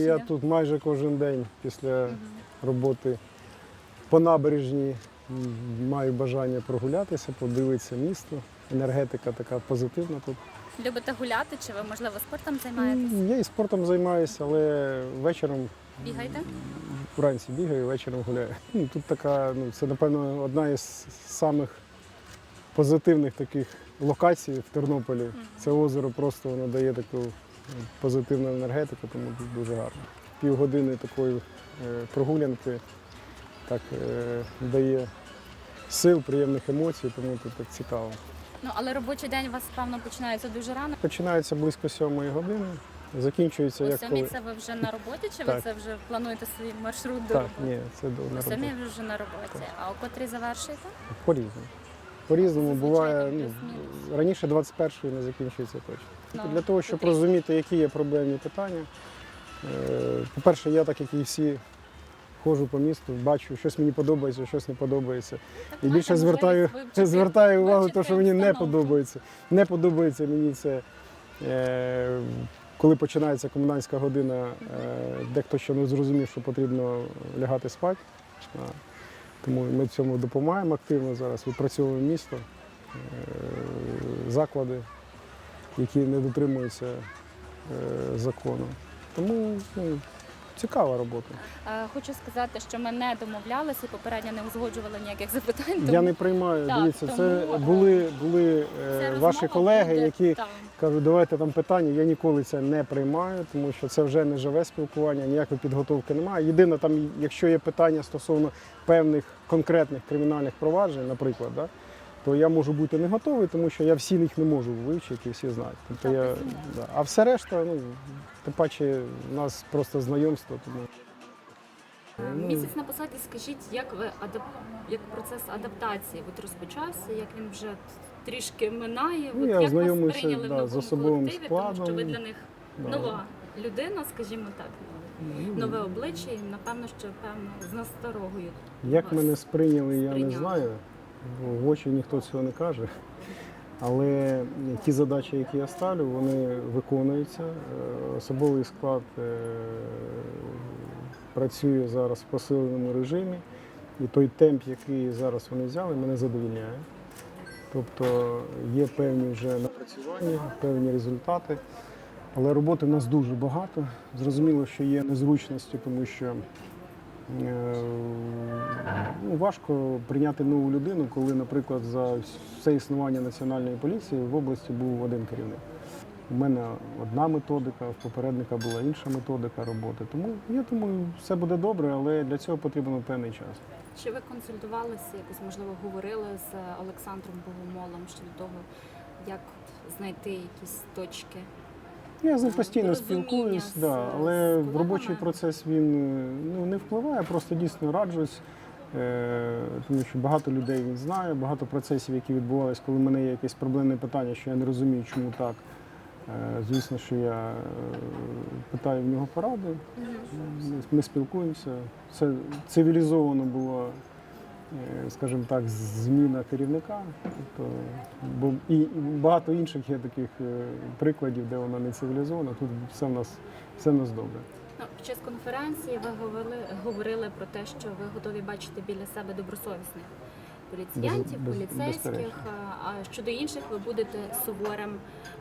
Я тут майже кожен день після роботи по набережній маю бажання прогулятися, подивитися місто. Енергетика така позитивна тут. Любите гуляти, чи ви можливо спортом займаєтесь? Я і спортом займаюся, але вечором Бігаєте? вранці бігаю, вечором гуляю. Ну, Тут така, ну, це, напевно, одна із самих позитивних таких локацій в Тернополі. Це озеро просто воно дає таку позитивну енергетику, тому дуже гарно. Півгодини такої е, прогулянки так е, дає сил, приємних емоцій, тому тут так цікаво. Ну але робочий день у вас певно починається дуже рано. Починається близько сьомої години, закінчується О як сьомій коли. це ви вже на роботі, чи ви це вже плануєте свій маршрут до Так, роботи? ні, це до на О сьомій ви вже на роботі. А о котрій завершуєте? По-різному. По-різному буває. Ну, раніше 21-ї не закінчується точно. Ну, Для того, щоб потрібно. розуміти, які є проблемні питання. е, По-перше, я, так як і всі, ходжу по місту, бачу, щось мені подобається, щось не подобається. І більше звертаю, звертаю увагу, те, що мені не подобається. Не подобається мені це. е, Коли починається комендантська година, е, дехто ще не зрозумів, що потрібно лягати спати. Тому ми в цьому допомагаємо активно зараз, відпрацьовуємо місто, заклади, які не дотримуються е, закону. Тому ну, цікава робота. Хочу сказати, що ми не домовлялися попередньо не узгоджували ніяких запитань. Я не приймаю. Так, Дивіться, це тому, е, були, були е, Ця ваші колеги, буде які там. кажуть, давайте там питання. Я ніколи це не приймаю, тому що це вже не живе спілкування, ніякої підготовки немає. Єдине, там, якщо є питання стосовно певних конкретних кримінальних проваджень, наприклад, да, то я можу бути не готовий, тому що я всі їх не можу вивчити всі знають. Тобто я, да. А все решта, ну, тим паче, у нас просто знайомство. Тому... Ну, Місяць на посаді, скажіть, як ви адап... як процес адаптації от розпочався, як він вже трішки минає? Ну, от я як вас прийняли да, в новому колективі, тому що ви для них Да. нова людина, скажімо так, Ну, нове обличчя, і напевно, що певно з насторогою. Як вас мене сприйняли, я не знаю. В очі ніхто цього не каже. Але ті задачі, які я ставлю, вони виконуються. Е, Особовий склад е, працює зараз в посиленому режимі, і той темп, який зараз вони взяли, мене задовільняє. Тобто є певні вже напрацювання, певні результати. Але роботи в нас дуже багато. Зрозуміло, що є незручності, тому що Ну, важко прийняти нову людину, коли, наприклад, за все існування національної поліції в області був один керівник. У мене одна методика, в попередника була інша методика роботи. Тому я думаю, все буде добре, але для цього потрібен певний час. Чи ви консультувалися, якось можливо говорили з Олександром Богомолом щодо того, як знайти якісь точки? Я з ним постійно спілкуюсь, да, але в робочий процес він ну, не впливає, просто дійсно раджусь. Е, тому що багато людей він знає, багато процесів, які відбувалися, коли в мене є якесь проблемне питання, що я не розумію, чому так. Е, звісно, що я е, питаю в нього поради, ми, спілкуємося. Це цивілізовано було, скажімо так, зміна керівника. Тобто, бо і і багато інших є таких е, прикладів, де вона не цивілізована. Тут все в нас, все в нас добре. Ну, під час конференції ви говорили, говорили про те, що ви готові бачити біля себе добросовісних поліціянтів, Без- без- поліцейських, а щодо інших ви будете суворим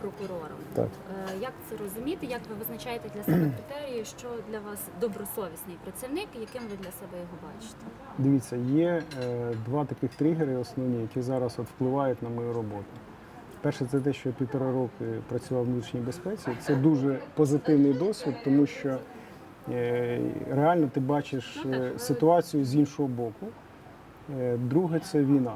прокурором. Так. Е, Як це розуміти? Як ви визначаєте для себе критерії, що для вас добросовісний працівник, яким ви для себе його бачите? Дивіться, є е, два таких тригери основні, які зараз от впливають на мою роботу. Перше, це те, що я півтора роки працював в внутрішній безпеці. Це дуже позитивний досвід, тому що е, реально ти бачиш е, ситуацію з іншого боку. Е, Друге це війна.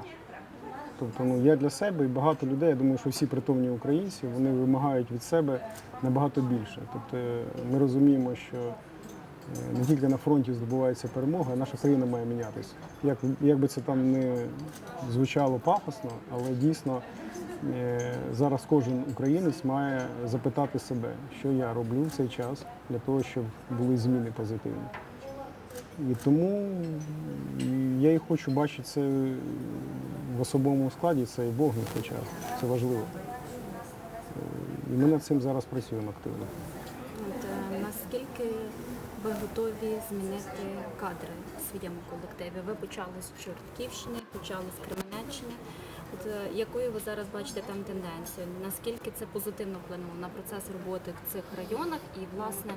Тобто, ну я для себе і багато людей, я думаю, що всі притомні українці вони вимагають від себе набагато більше. Тобто е, ми розуміємо, що е, не тільки на фронті здобувається перемога, а наша країна має мінятися. Як, як би це там не звучало пафосно, але дійсно зараз кожен українець має запитати себе, що я роблю в цей час для того, щоб були зміни позитивні. І тому я і хочу бачити це в особовому складі, це і вогник хоча. Це важливо. Е, І ми над цим зараз працюємо активно. Е, наскільки ви готові змінити кадри в своєму колективі? Ви почали з Чортківщини, почали з Кременеччини. От е, якою ви зараз бачите там тенденцію? Наскільки це позитивно вплинуло на процес роботи в цих районах? І власне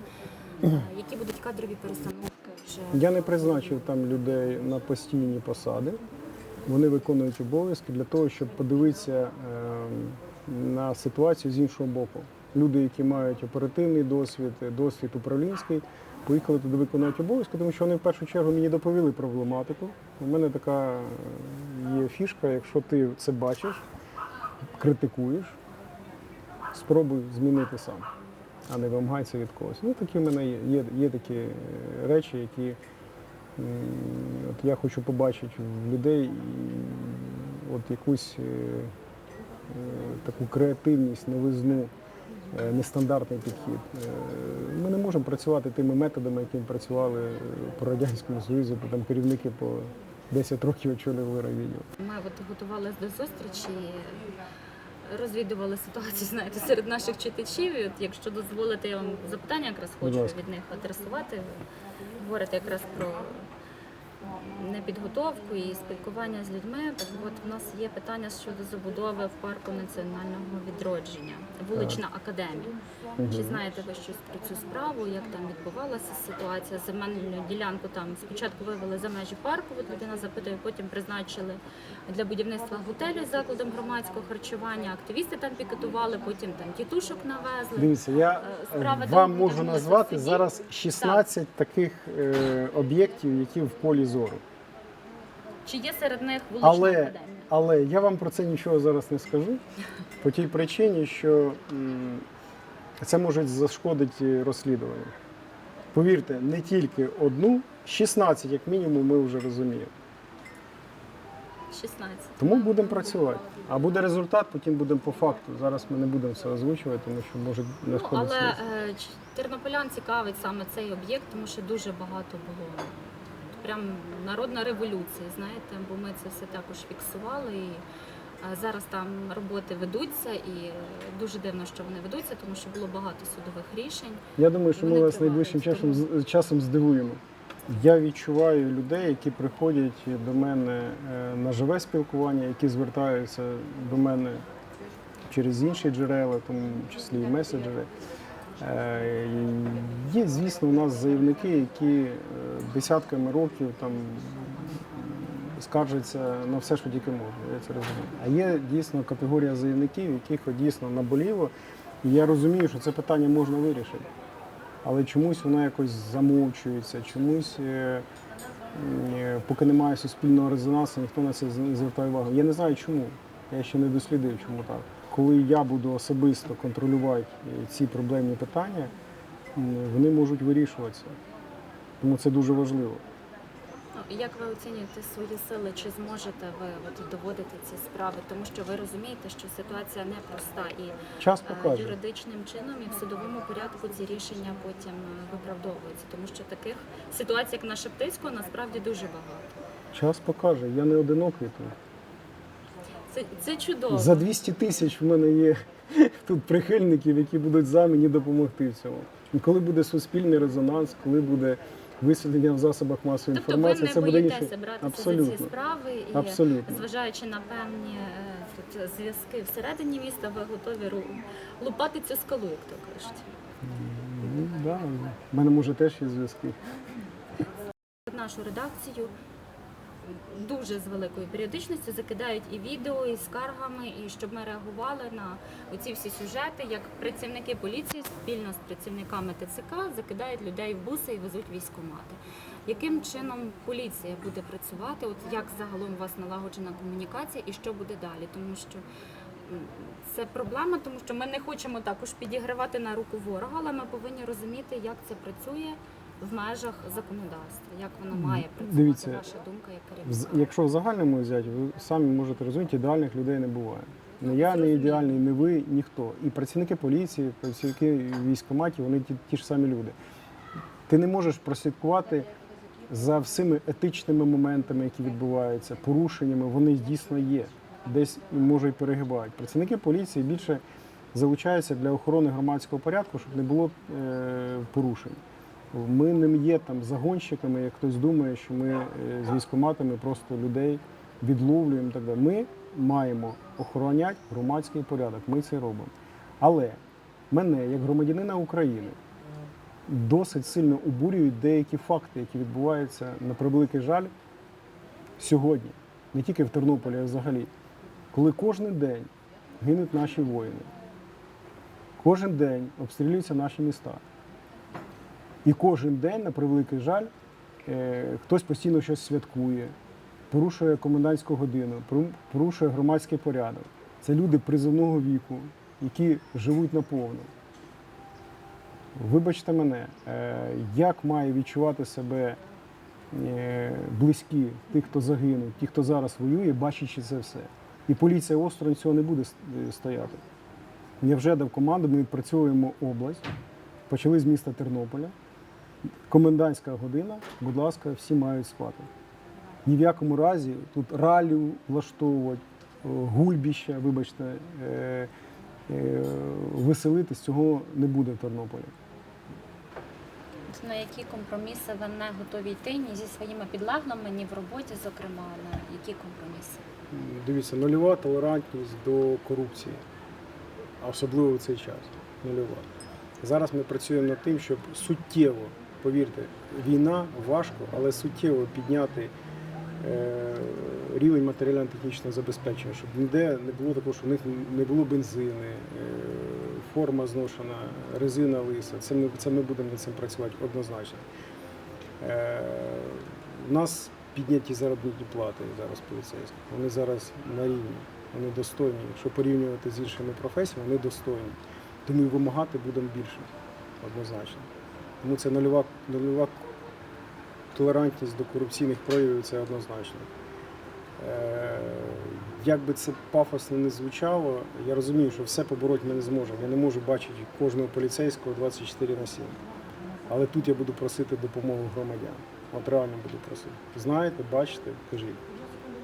які будуть кадрові перестановки Я не призначив там людей на постійні посади. Вони виконують обов'язки для того, щоб подивитися е, на ситуацію з іншого боку. Люди, які мають оперативний досвід, досвід управлінський, поїхали туди виконувати обов'язки, тому що вони в першу чергу мені доповіли проблематику. У мене така е, є фішка, якщо ти це бачиш, критикуєш, спробуй змінити сам, а не вимагай це від когось. Ну такі в мене є. Є, є такі е, речі, які от я хочу побачити в людей от якусь е, е, таку креативність, новизну, нестандартний підхід. Ми не можемо працювати тими методами, якими працювали по Радянському Союзу, бо там керівники по 10 років очолювали райвідділ. Ми от готувалися до зустрічі, розвідували ситуацію, знаєте, серед наших читачів. І от, якщо дозволите, я вам запитання якраз хочу від них адресувати. Говорите якраз про непідготовку і спілкування з людьми. Так от в нас є питання щодо забудови в парку національного відродження, вулична академія. Чи знаєте ви щось про цю справу? Як там відбувалася ситуація? Земельну ділянку там спочатку вивели за межі парку. От людина запитує, потім призначили для будівництва готелю з закладом громадського харчування. Активісти там пікетували, потім там тітушок навезли. Дивіться, я Е, справа е, вам можу назвати зараз 16 таких е, об'єктів, які в полі зору. Чи є серед них вулична Але, академія? але я вам про це нічого зараз не скажу. По тій причині, що це може зашкодити розслідуванню. Повірте, не тільки одну, 16, як мінімум, ми вже розуміємо. 16. Тому будемо працювати. А буде результат, потім будемо по факту. Зараз ми не будемо це озвучувати, тому що може не Ну, але е, тернополян цікавить саме цей об'єкт, тому що дуже багато було. Прям народна революція, знаєте, бо ми це все також фіксували. І зараз там роботи ведуться, і дуже дивно, що вони ведуться, тому що було багато судових рішень. Я думаю, що ми вас найближчим часом, з- часом здивуємо. Я відчуваю людей, які приходять до мене е, на живе спілкування, які звертаються до мене через інші джерела, в тому числі і меседжери. Е, Є, звісно, у нас заявники, які е, десятками років там скаржаться на все, що тільки можна. Я це розумію. А є дійсно категорія заявників, яких дійсно наболіло. І я розумію, що це питання можна вирішити. Але чомусь воно якось замовчується, чомусь, е, е, поки немає суспільного резонансу, ніхто на це не звертає увагу. Я не знаю чому. Я ще не дослідив, чому так. Коли я буду особисто контролювати ці проблемні питання, вони можуть вирішуватися. Тому це дуже важливо. Ну, як ви оцінюєте свої сили? Чи зможете ви от, доводити ці справи? Тому що ви розумієте, що ситуація непроста і Час Е, покаже. юридичним чином і в судовому порядку ці рішення потім е, виправдовуються, тому що таких ситуацій, як на Шептицького, насправді дуже багато. Час покаже. Я не одинокий тут. Це, це чудово. За 200 тисяч в мене є тут прихильників, які будуть за мені допомогти в цьому. І коли буде суспільний резонанс, коли буде висвітлення в засобах масової Тобто ви інформації, не це буде боїтеся інше. братися за ці справи і Абсолютно. зважаючи на певні е, тут зв'язки всередині міста, ви готові ру- лупати цю скалу, як то кажуть. Ну, да. В мене може теж є зв'язки. нашу редакцію дуже з великою періодичністю закидають і відео, і скаргами, і щоб ми реагували на оці всі сюжети, як працівники поліції спільно з працівниками ТЦК закидають людей в буси і везуть військомати. Яким чином поліція буде працювати? От як загалом у вас налагоджена комунікація і що буде далі? Тому що це проблема, тому що ми не хочемо також підігравати на руку ворога, але ми повинні розуміти, як це працює в межах законодавства, як воно має працювати. Дивіться, Ваша думка як керівника. Якщо в загальному взяти, ви самі можете розуміти, ідеальних людей не буває. Не я не ідеальний, не ви, ніхто. І працівники поліції, працівники військкоматів, вони ті, ті ж самі люди. Ти не можеш прослідкувати за всіми етичними моментами, які відбуваються, порушеннями, вони дійсно є. Десь може і перегибають. Працівники поліції більше залучаються для охорони громадського порядку, щоб не було е, порушень. Ми не є там загонщиками, як хтось думає, що ми е, з військоматами просто людей відловлюємо. Так далі. Ми маємо охороняти громадський порядок. Ми це робимо. Але мене, як громадянина України, досить сильно обурюють деякі факти, які відбуваються на превеликий жаль сьогодні, не тільки в Тернополі, а взагалі. Коли кожен день гинуть наші воїни, кожен день обстрілюються наші міста. І кожен день, на превеликий жаль, е, хтось постійно щось святкує, порушує комендантську годину, порушує громадський порядок. Це люди призовного віку, які живуть наповну. Вибачте мене, е, як має відчувати себе е, близькі тих, хто загинув, ті, хто зараз воює, бачачи це все. І поліція осторонь цього не буде стояти. Я вже дав команду, ми відпрацьовуємо область, почали з міста Тернополя. Комендантська година, будь ласка, всі мають спати. Ні в якому разі тут раллі влаштовувати, е, гульбіща, вибачте, е, е, веселитись цього не буде в Тернополі. На які компроміси ви не готові йти ні зі своїми підлеглими, ні в роботі, зокрема, на які компроміси? Дивіться, нульова толерантність до корупції, а особливо в цей час. Нульова. Зараз ми працюємо над тим, щоб суттєво, повірте, війна важко, але суттєво підняти е, рівень матеріально-технічного забезпечення, щоб ніде не було такого, що в них не було бензини, е, форма зношена, резина лиса. Це ми, це ми будемо над цим працювати однозначно. Е, у нас підняті заробітні плати зараз поліцейських. Вони зараз на рівні, вони достойні. Якщо порівнювати з іншими професіями, вони достойні. Тому і вимагати будемо більше, однозначно. Тому це нульова, нульова толерантність до корупційних проявів це однозначно. Е, як би це пафосно не звучало, я розумію, що все побороти ми не зможемо. Я не можу бачити кожного поліцейського 24 на 7. Але тут я буду просити допомогу громадян. От реально буду просити. Знаєте, бачите, кажіть.